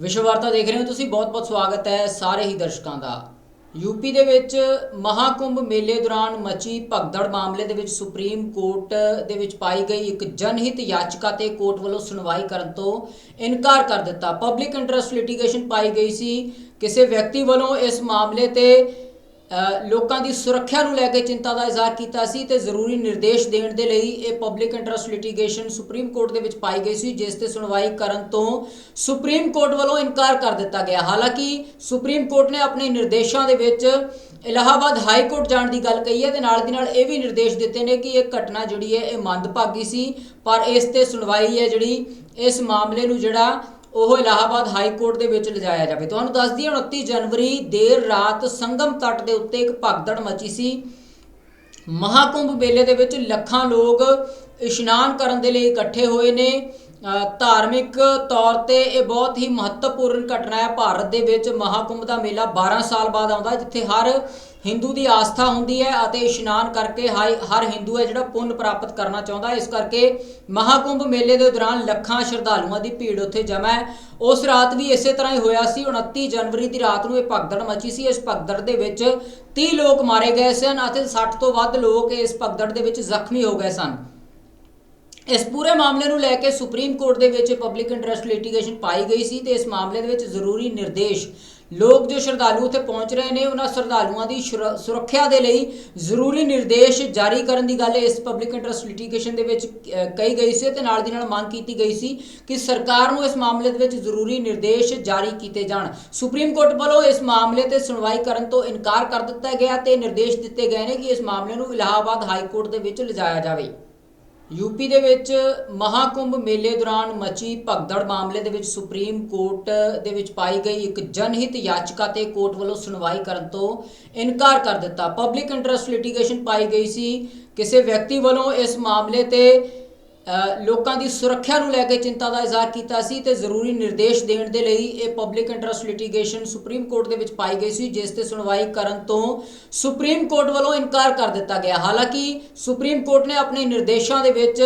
ਵਿਸ਼ਵ ਵਾਰਤਾ ਦੇਖ ਰਹੇ ਹੋ ਤੁਸੀਂ ਬਹੁਤ-ਬਹੁਤ ਸਵਾਗਤ ਹੈ ਸਾਰੇ ਹੀ ਦਰਸ਼ਕਾਂ ਦਾ। ਯੂਪੀ ਦੇ ਵਿੱਚ ਮਹਾਕੁੰਭ ਮੇਲੇ ਦੌਰਾਨ ਮਚੀ ਭਗਦੜ ਮਾਮਲੇ ਦੇ ਵਿੱਚ ਸੁਪਰੀਮ ਕੋਰਟ ਦੇ ਵਿੱਚ ਪਾਈ ਗਈ ਇੱਕ ਜਨਹਿਤ ਯਾਚਕਾ ਤੇ ਕੋਰਟ ਵੱਲੋਂ ਸੁਣਵਾਈ ਕਰਨ ਤੋਂ ਇਨਕਾਰ ਕਰ ਦਿੱਤਾ। ਪਬਲਿਕ ਇੰਟਰਸਟ ਲਿਟੀਗੇਸ਼ਨ ਪਾਈ ਗਈ ਸੀ। ਕਿਸੇ ਵਿਅਕਤੀ ਵੱਲੋਂ ਇਸ ਮਾਮਲੇ ਤੇ ਲੋਕਾਂ ਦੀ ਸੁਰੱਖਿਆ ਨੂੰ ਲੈ ਕੇ ਚਿੰਤਾ ਦਾ ਇਜ਼ਹਾਰ ਕੀਤਾ ਸੀ ਤੇ ਜ਼ਰੂਰੀ ਨਿਰਦੇਸ਼ ਦੇਣ ਦੇ ਲਈ ਇਹ public interest litigation supreme court ਦੇ ਵਿੱਚ ਪਾਈ ਗਈ ਸੀ, ਜਿਸ ਤੇ ਸੁਣਵਾਈ ਕਰਨ ਤੋਂ ਸੁਪਰੀਮ ਕੋਰਟ ਵੱਲੋਂ ਇਨਕਾਰ ਕਰ ਦਿੱਤਾ ਗਿਆ। ਹਾਲਾਂਕਿ ਸੁਪਰੀਮ ਕੋਰਟ ਨੇ ਆਪਣੇ ਨਿਰਦੇਸ਼ਾਂ ਦੇ ਵਿੱਚ ਇਲਾਹਾਬਾਦ ਹਾਈ ਕੋਰਟ ਜਾਣ ਦੀ ਗੱਲ ਕਹੀ ਹੈ ਤੇ ਨਾਲ ਦੀ ਨਾਲ ਇਹ ਵੀ ਨਿਰਦੇਸ਼ ਦਿੱਤੇ ਨੇ ਕਿ ਇਹ ਘਟਨਾ ਜਿਹੜੀ ਹੈ, ਇਹ ਮੰਦਭਾਗੀ ਸੀ, ਪਰ ਇਸ ਤੇ ਸੁਣਵਾਈ ਹੈ ਜਿਹੜੀ, ਇਸ ਮਾਮਲੇ ਨੂੰ ਜਿਹੜਾ ਉਹ ਇਲਾਹਾਬਾਦ ਹਾਈ ਕੋਰਟ ਦੇ ਵਿੱਚ ਲਿਜਾਇਆ ਜਾਵੇ। ਤੁਹਾਨੂੰ ਦੱਸ ਦਈਏ 29 ਜਨਵਰੀ ਦੇਰ ਰਾਤ ਸੰਗਮ ਤੱਟ ਦੇ ਉੱਤੇ ਇੱਕ ਭਗਦੜ ਮਚੀ ਸੀ। ਮਹਾਕੁੰਭ ਮੇਲੇ ਦੇ ਵਿੱਚ ਲੱਖਾਂ ਲੋਕ ਇਸ਼ਨਾਨ ਕਰਨ ਦੇ ਲਈ ਇਕੱਠੇ ਹੋਏ ਨੇ। ਧਾਰਮਿਕ ਤੌਰ ਤੇ ਇਹ ਬਹੁਤ ਹੀ ਮਹੱਤਵਪੂਰਨ ਘਟਨਾ ਹੈ। ਭਾਰਤ ਦੇ ਵਿੱਚ ਮਹਾਕੁੰਭ ਦਾ ਮੇਲਾ 12 ਸਾਲ ਬਾਅਦ ਆਉਂਦਾ ਜਿੱਥੇ ਹਰ ਹਿੰਦੂ ਦੀ ਆਸਥਾ ਹੁੰਦੀ ਹੈ ਅਤੇ ਇਸ਼ਨਾਨ ਕਰਕੇ ਹਾਈ- ਹਰ ਹਿੰਦੂ ਹੈ ਜਿਹੜਾ ਪੁੰਨ ਪ੍ਰਾਪਤ ਕਰਨਾ ਚਾਹੁੰਦਾ ਹੈ। ਇਸ ਕਰਕੇ ਮਹਾਕੁੰਭ ਮੇਲੇ ਦੇ ਦੌਰਾਨ ਲੱਖਾਂ ਸ਼ਰਧਾਲੂਆਂ ਦੀ ਭੀੜ ਉੱਥੇ ਜਮ੍ਹਾਂ ਹੈ। ਉਸ ਰਾਤ ਵੀ ਇਸੇ ਤਰ੍ਹਾਂ ਹੀ ਹੋਇਆ ਸੀ। 29 ਜਨਵਰੀ ਦੀ ਰਾਤ ਨੂੰ ਇਹ ਭਗਦੜ ਮਚੀ ਸੀ। ਇਸ ਭਗਦੜ ਦੇ ਵਿੱਚ 30 ਲੋਕ ਮਾਰੇ ਗਏ ਸਨ ਅਤੇ 60 ਤੋਂ ਵੱਧ ਲੋਕ ਇਸ ਭਗਦੜ ਦੇ ਵਿੱਚ ਜ਼ਖਮੀ ਹੋ ਗਏ ਸਨ। ਇਸ ਪੂਰੇ ਮਾਮਲੇ ਨੂੰ ਲੈ ਕੇ ਸੁਪਰੀਮ ਕੋਰਟ ਦੇ ਵਿੱਚ ਪਬਲਿਕ ਇੰਟਰਸਟ ਲਿਟੀਗੇਸ਼ਨ ਪਾਈ ਗਈ ਸੀ ਤੇ ਇਸ ਮਾਮਲੇ ਦੇ ਵਿੱਚ ਜ਼ਰੂਰੀ ਨਿਰਦੇਸ਼ ਲੋਕ ਜੋ ਸ਼ਰਧਾਲੂ ਉੱਥੇ ਪਹੁੰਚ ਰਹੇ ਨੇ, ਉਹਨਾਂ ਸ਼ਰਧਾਲੂਆਂ ਦੀ ਸ਼ੁਰ- ਸੁਰੱਖਿਆ ਦੇ ਲਈ ਜ਼ਰੂਰੀ ਨਿਰਦੇਸ਼ ਜਾਰੀ ਕਰਨ ਦੀ ਗੱਲ ਇਸ ਪਬਲਿਕ ਇੰਟਰਸਟ ਲਿਟੀਗੇਸ਼ਨ ਦੇ ਵਿੱਚ ਕਹੀ ਗਈ ਸੀ ਤੇ ਨਾਲ ਦੀ ਨਾਲ ਮੰਗ ਕੀਤੀ ਗਈ ਸੀ ਕਿ ਸਰਕਾਰ ਨੂੰ ਇਸ ਮਾਮਲੇ ਦੇ ਵਿੱਚ ਜ਼ਰੂਰੀ ਨਿਰਦੇਸ਼ ਜਾਰੀ ਕੀਤੇ ਜਾਣ। ਸੁਪਰੀਮ ਕੋਰਟ ਵੱਲੋਂ ਇਸ ਮਾਮਲੇ ਤੇ ਸੁਣਵਾਈ ਕਰਨ ਤੋਂ ਇਨਕਾਰ ਕਰ ਦਿੱਤਾ ਗਿਆ ਤੇ ਨਿਰਦੇਸ਼ ਦਿੱਤੇ ਗਏ ਨੇ ਕਿ ਇਸ ਮਾਮਲੇ ਨੂੰ ਇਲਾਹਾਬਾਦ ਹਾਈ ਕੋਰਟ ਦੇ ਵਿੱਚ ਲਿਜਾਇਆ ਜਾਵੇ। ਯੂਪੀ ਦੇ ਵਿੱਚ ਮਹਾਕੁੰਭ ਮੇਲੇ ਦੌਰਾਨ ਮਚੀ ਭਗਦੜ ਮਾਮਲੇ ਦੇ ਵਿੱਚ ਸੁਪਰੀਮ ਕੋਰਟ ਦੇ ਵਿੱਚ ਪਾਈ ਗਈ ਇੱਕ ਜਨਹਿਤ ਯਾਚਕਾ ਤੇ ਕੋਰਟ ਵੱਲੋਂ ਸੁਣਵਾਈ ਕਰਨ ਤੋਂ ਇਨਕਾਰ ਕਰ ਦਿੱਤਾ। ਪਬਲਿਕ ਇੰਟਰਸਟ ਲਿਟੀਗੇਸ਼ਨ ਪਾਈ ਗਈ ਸੀ। ਕਿਸੇ ਵਿਅਕਤੀ ਵੱਲੋਂ ਇਸ ਮਾਮਲੇ ਤੇ ਲੋਕਾਂ ਦੀ ਸੁਰੱਖਿਆ ਨੂੰ ਲੈ ਕੇ ਚਿੰਤਾ ਦਾ ਇਜ਼ਹਾਰ ਕੀਤਾ ਸੀ ਤੇ ਜ਼ਰੂਰੀ ਨਿਰਦੇਸ਼ ਦੇਣ ਦੇ ਲਈ ਇਹ public interest litigation supreme court ਦੇ ਵਿੱਚ ਪਾਈ ਗਈ ਸੀ, ਜਿਸ ਤੇ ਸੁਣਵਾਈ ਕਰਨ ਤੋਂ ਸੁਪਰੀਮ ਕੋਰਟ ਵੱਲੋਂ ਇਨਕਾਰ ਕਰ ਦਿੱਤਾ ਗਿਆ। ਹਾਲਾਂਕਿ ਸੁਪਰੀਮ ਕੋਰਟ ਨੇ ਆਪਣੇ ਨਿਰਦੇਸ਼ਾਂ ਦੇ ਵਿੱਚ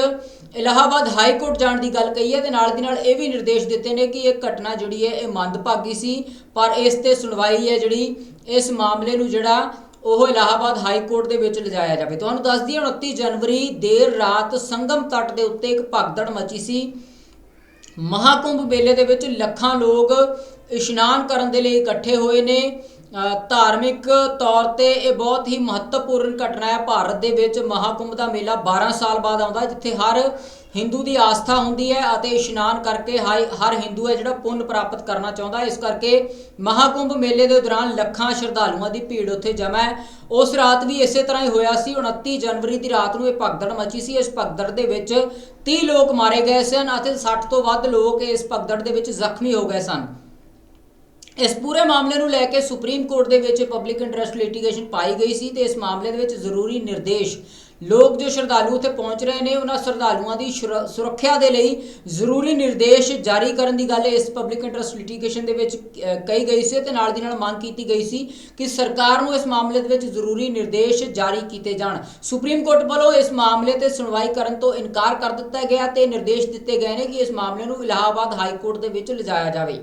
ਇਲਾਹਾਬਾਦ ਹਾਈ ਕੋਰਟ ਜਾਣ ਦੀ ਗੱਲ ਕਹੀ ਹੈ ਤੇ ਨਾਲ ਦੀ ਨਾਲ ਇਹ ਵੀ ਨਿਰਦੇਸ਼ ਦਿੱਤੇ ਨੇ ਕਿ ਇਹ ਘਟਨਾ ਜਿਹੜੀ ਹੈ, ਇਹ ਮੰਦਭਾਗੀ ਸੀ, ਪਰ ਇਸ ਤੇ ਸੁਣਵਾਈ ਹੈ ਜਿਹੜੀ, ਇਸ ਮਾਮਲੇ ਨੂੰ ਜਿਹੜਾ ਉਹ ਇਲਾਹਾਬਾਦ ਹਾਈ ਕੋਰਟ ਦੇ ਵਿੱਚ ਲਿਜਾਇਆ ਜਾਵੇ। ਤੁਹਾਨੂੰ ਦੱਸ ਦਈਏ 29 ਜਨਵਰੀ ਦੇਰ ਰਾਤ ਸੰਗਮ ਤੱਟ ਦੇ ਉੱਤੇ ਇੱਕ ਭਗਦੜ ਮਚੀ ਸੀ। ਮਹਾਕੁੰਭ ਮੇਲੇ ਦੇ ਵਿੱਚ ਲੱਖਾਂ ਲੋਕ ਇਸ਼ਨਾਨ ਕਰਨ ਦੇ ਲਈ ਇਕੱਠੇ ਹੋਏ ਨੇ। ਧਾਰਮਿਕ ਤੌਰ ਤੇ ਇਹ ਬਹੁਤ ਹੀ ਮਹੱਤਵਪੂਰਨ ਘਟਨਾ ਹੈ। ਭਾਰਤ ਦੇ ਵਿੱਚ ਮਹਾਕੁੰਭ ਦਾ ਮੇਲਾ 12 ਸਾਲ ਬਾਅਦ ਆਉਂਦਾ ਜਿੱਥੇ ਹਰ ਹਿੰਦੂ ਦੀ ਆਸਥਾ ਹੁੰਦੀ ਹੈ ਅਤੇ ਇਸ਼ਨਾਨ ਕਰਕੇ ਹਾਈ- ਹਰ ਹਿੰਦੂ ਹੈ ਜਿਹੜਾ ਪੁੰਨ ਪ੍ਰਾਪਤ ਕਰਨਾ ਚਾਹੁੰਦਾ ਹੈ। ਇਸ ਕਰਕੇ ਮਹਾਕੁੰਭ ਮੇਲੇ ਦੇ ਦੌਰਾਨ ਲੱਖਾਂ ਸ਼ਰਧਾਲੂਆਂ ਦੀ ਭੀੜ ਉੱਥੇ ਜਮ੍ਹਾਂ ਹੈ। ਉਸ ਰਾਤ ਵੀ ਇਸੇ ਤਰ੍ਹਾਂ ਹੀ ਹੋਇਆ ਸੀ। 29 ਜਨਵਰੀ ਦੀ ਰਾਤ ਨੂੰ ਇਹ ਭਗਦੜ ਮਚੀ ਸੀ। ਇਸ ਭਗਦੜ ਦੇ ਵਿੱਚ 30 ਲੋਕ ਮਾਰੇ ਗਏ ਸਨ ਅਤੇ 60 ਤੋਂ ਵੱਧ ਲੋਕ ਇਸ ਭਗਦੜ ਦੇ ਵਿੱਚ ਜ਼ਖਮੀ ਹੋ ਗਏ ਸਨ। ਇਸ ਪੂਰੇ ਮਾਮਲੇ ਨੂੰ ਲੈ ਕੇ ਸੁਪਰੀਮ ਕੋਰਟ ਦੇ ਵਿੱਚ ਪਬਲਿਕ ਇੰਟਰਸਟ ਲਿਟੀਗੇਸ਼ਨ ਪਾਈ ਗਈ ਸੀ ਤੇ ਇਸ ਮਾਮਲੇ ਦੇ ਵਿੱਚ ਜ਼ਰੂਰੀ ਨਿਰਦੇਸ਼ ਲੋਕ ਜੋ ਸ਼ਰਧਾਲੂ ਉੱਥੇ ਪਹੁੰਚ ਰਹੇ ਨੇ, ਉਹਨਾਂ ਸ਼ਰਧਾਲੂਆਂ ਦੀ ਸ਼ੁਰ- ਸੁਰੱਖਿਆ ਦੇ ਲਈ ਜ਼ਰੂਰੀ ਨਿਰਦੇਸ਼ ਜਾਰੀ ਕਰਨ ਦੀ ਗੱਲ ਇਸ ਪਬਲਿਕ ਇੰਟਰਸਟ ਲਿਟੀਗੇਸ਼ਨ ਦੇ ਵਿੱਚ ਕਹੀ ਗਈ ਸੀ ਤੇ ਨਾਲ ਦੀ ਨਾਲ ਮੰਗ ਕੀਤੀ ਗਈ ਸੀ ਕਿ ਸਰਕਾਰ ਨੂੰ ਇਸ ਮਾਮਲੇ ਦੇ ਵਿੱਚ ਜ਼ਰੂਰੀ ਨਿਰਦੇਸ਼ ਜਾਰੀ ਕੀਤੇ ਜਾਣ। ਸੁਪਰੀਮ ਕੋਰਟ ਵੱਲੋਂ ਇਸ ਮਾਮਲੇ ਤੇ ਸੁਣਵਾਈ ਕਰਨ ਤੋਂ ਇਨਕਾਰ ਕਰ ਦਿੱਤਾ ਗਿਆ ਤੇ ਨਿਰਦੇਸ਼ ਦਿੱਤੇ ਗਏ ਨੇ ਕਿ ਇਸ ਮਾਮਲੇ ਨੂੰ ਇਲਾਹਾਬਾਦ ਹਾਈ ਕੋਰਟ ਦੇ ਵਿੱਚ ਲਿਜਾਇਆ ਜਾਵੇ।